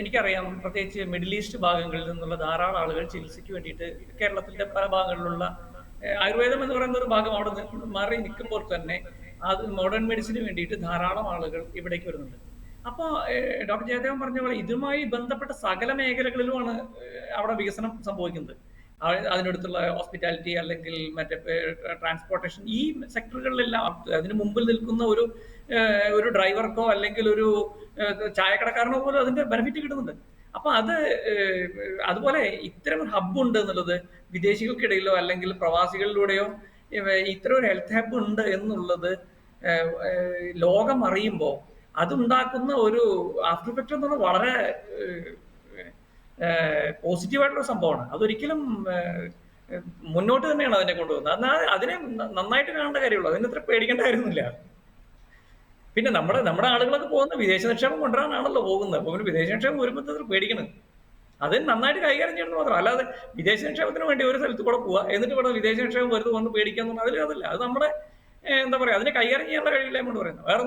എനിക്കറിയാം പ്രത്യേകിച്ച് middle east ഭാഗങ്ങളിൽ നിന്നുള്ള ധാരാളം ആളുകൾ ചികിത്സയ്ക്ക് വേണ്ടിയിട്ട് കേരളത്തിന്റെ പല ഭാഗങ്ങളിലുള്ള ആയുർവേദം എന്ന് പറയുന്ന ഒരു ഭാഗം അവിടെ മാറി നിൽക്കുമ്പോൾ തന്നെ അത് മോഡേൺ മെഡിസിന് വേണ്ടിയിട്ട് ധാരാളം ആളുകൾ ഇവിടേക്ക് വരുന്നുണ്ട്. അപ്പോൾ ഡോക്ടർ ജയദേവൻ പറഞ്ഞ പോലെ ഇതുമായി ബന്ധപ്പെട്ട സകല മേഖലകളിലുമാണ് അവിടെ വികസനം സംഭവിക്കുന്നത്. അതിനടുത്തുള്ള ഹോസ്പിറ്റാലിറ്റി അല്ലെങ്കിൽ മറ്റേ ട്രാൻസ്പോർട്ടേഷൻ ഈ സെക്ടറുകളിലെല്ലാം അതിന് മുമ്പിൽ നിൽക്കുന്ന ഒരു ഒരു ഡ്രൈവർക്കോ അല്ലെങ്കിൽ ഒരു ചായക്കടക്കാരനോ പോലും അതിന്റെ ബെനിഫിറ്റ് കിട്ടുന്നുണ്ട്. അപ്പൊ അത് അതുപോലെ ഇത്തരം ഹബ്ബ് ഉണ്ട് എന്നുള്ളത് വിദേശികൾക്കിടയിലോ അല്ലെങ്കിൽ പ്രവാസികളിലൂടെയോ ഇത്തരം ഒരു ഹെൽത്ത് ഹബ്ബ് ഉണ്ട് എന്നുള്ളത് ലോകം അറിയുമ്പോൾ അതുണ്ടാക്കുന്ന ഒരു ആഫ്റ്റർ ഇഫക്റ്റ് എന്ന് പറഞ്ഞാൽ വളരെ പോസിറ്റീവായിട്ടുള്ള സംഭവമാണ്. അതൊരിക്കലും മുന്നോട്ട് തന്നെയാണ് അതിനെ കൊണ്ടുപോകുന്നത് എന്നാൽ അതിനെ നന്നായിട്ട് കാണേണ്ട കാര്യമുള്ളൂ. അതിന് അത്ര പേടിക്കേണ്ട കാര്യമൊന്നുമില്ല. പിന്നെ നമ്മുടെ നമ്മുടെ ആളുകളൊക്കെ പോകുന്ന വിദേശ നിക്ഷേപം കൊണ്ടുവരാനാണല്ലോ പോകുന്നത്. അപ്പോൾ പിന്നെ വിദേശ നിക്ഷേപം വരുമ്പോൾ ഇത്ര പേടിക്കണം. അത് നന്നായിട്ട് കൈകാര്യം ചെയ്യണം മാത്രം. അല്ലാതെ വിദേശ നിക്ഷേപത്തിന് വേണ്ടി ഒരു സ്ഥലത്ത് കൂടെ പോവുക എന്നിട്ട് ഇവിടെ വിദേശ നിക്ഷേപം വരുന്നത് വന്ന് പേടിക്കാന്ന് പറഞ്ഞാൽ അതിൽ അതല്ല. അത് നമ്മുടെ എന്താ പറയുക അതിനെ കൈകാര്യം ചെയ്യാനുള്ള കഴിവില്ല കൊണ്ട് പറയുന്നത്. വേറെ